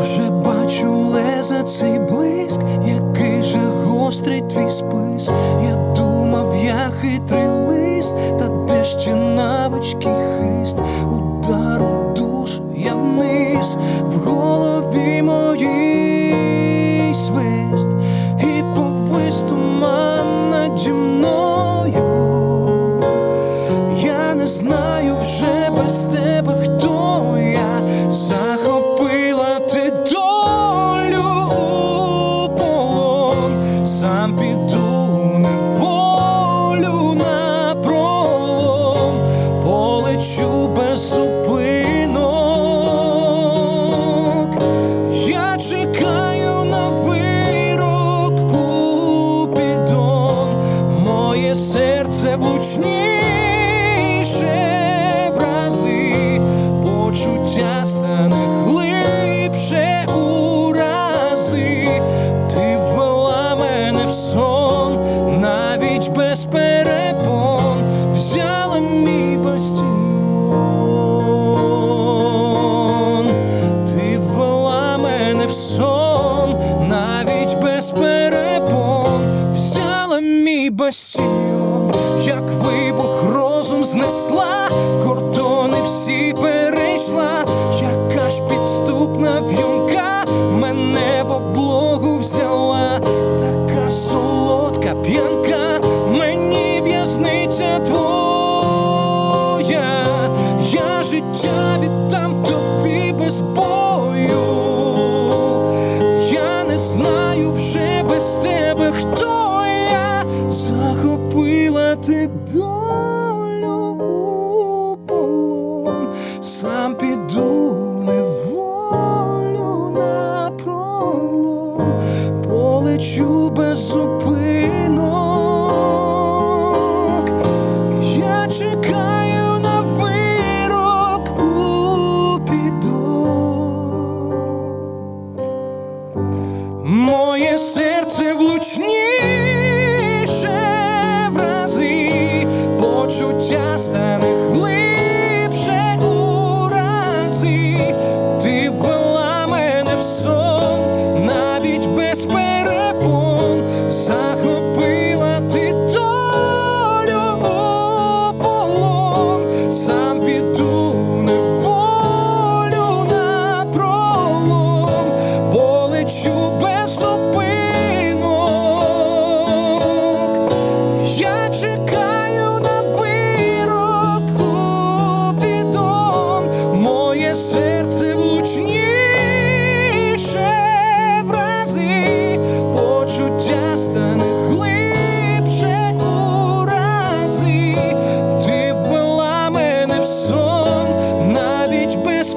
Вже бачу леза цей блиск, який же гострий твій спис. Я думав, я хитрий лис, та де ще навички хист, удар у душ, я вниз, в голові моїй свист, і повис туман наді мною. Я не знаю сам піду неволю на пролом, полечу без зупинок. Я чекаю на вирок Купідон, моє серце влучніше без перепон, взяла мій бастіон. Ти ввела мене в сон, навіть без перепон, взяла мій бастіон, як вибух розум знесла, кордони всі кричу без зупинок, я чекаю на вирок у підок моє серце влучніше в рази почуття стане. серце гучніше в рази, почуття стане глибше у рази, ти ввела мене сон навіть без.